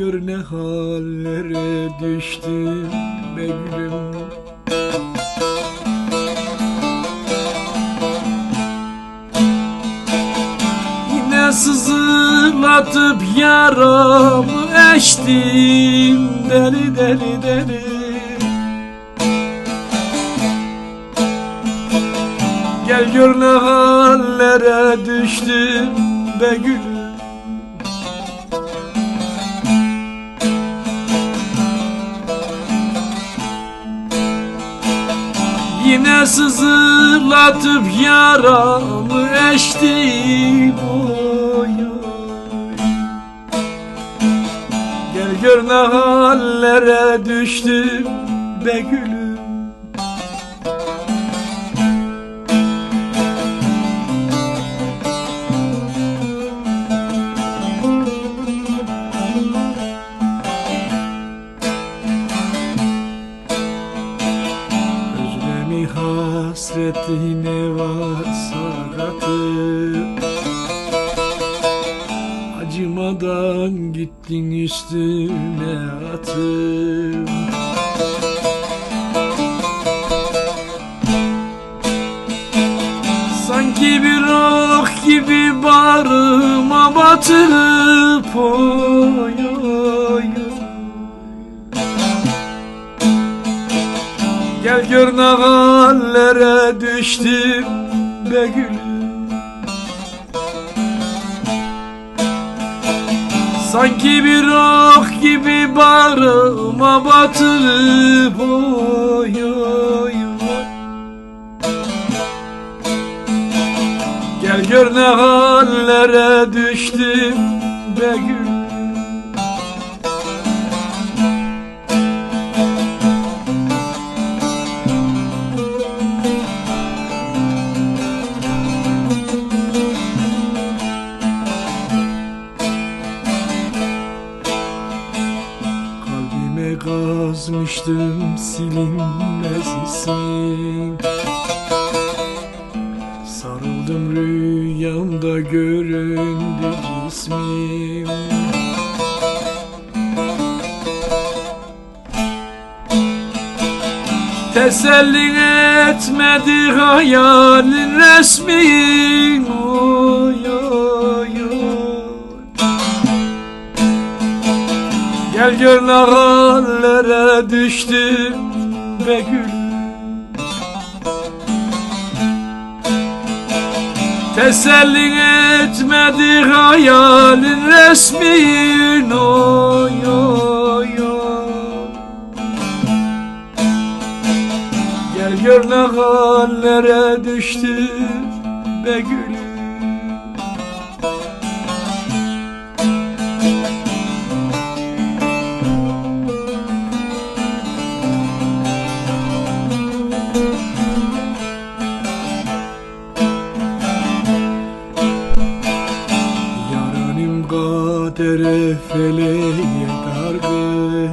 Gör ne hallere düştüm be gülüm. Yine sızlatıp yaramı eştim deli deli deli. Gel gör ne hallere düştüm be gülüm Yine sızlatıp yaramı eştim oy oy. Gel gör ne hallere düştüm be gülüm Özlemi hasreti ne varsa katı Acımadan gittin üstüme atım Sanki bir ok gibi bağrıma batıp oy oy Gel gör ne hallere düştüm be gülüm. Sanki bir ok gibi bağrıma batırıp oy oy oy. Gel gör ne hallere düştüm be gülüm kazmıştım silinmez ismin Sarıldım rüyamda göründü ismim. Teselli etmedi hayalin resmin Ne hallere düştüm be gülüm Teselli etmedi hayalin resmin oy oy oy. Gel gör hallere düştüm be gülüm Kadere feleğe dargı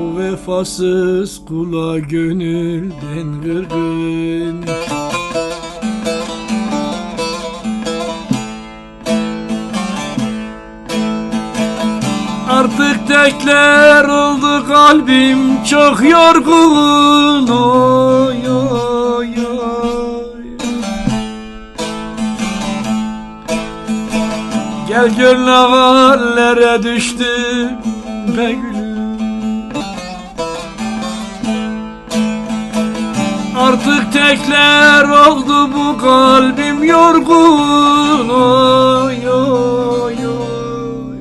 O vefasız kula gönülden kırgın Artık tekler oldu kalbim çok yorgun oy oy Gel gör ne hallere düştüm be gülüm. Artık tekler oldu bu kalbim yorgun. Oy oy oy.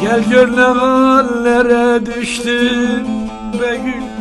Gel gör ne hallere düştüm be gülüm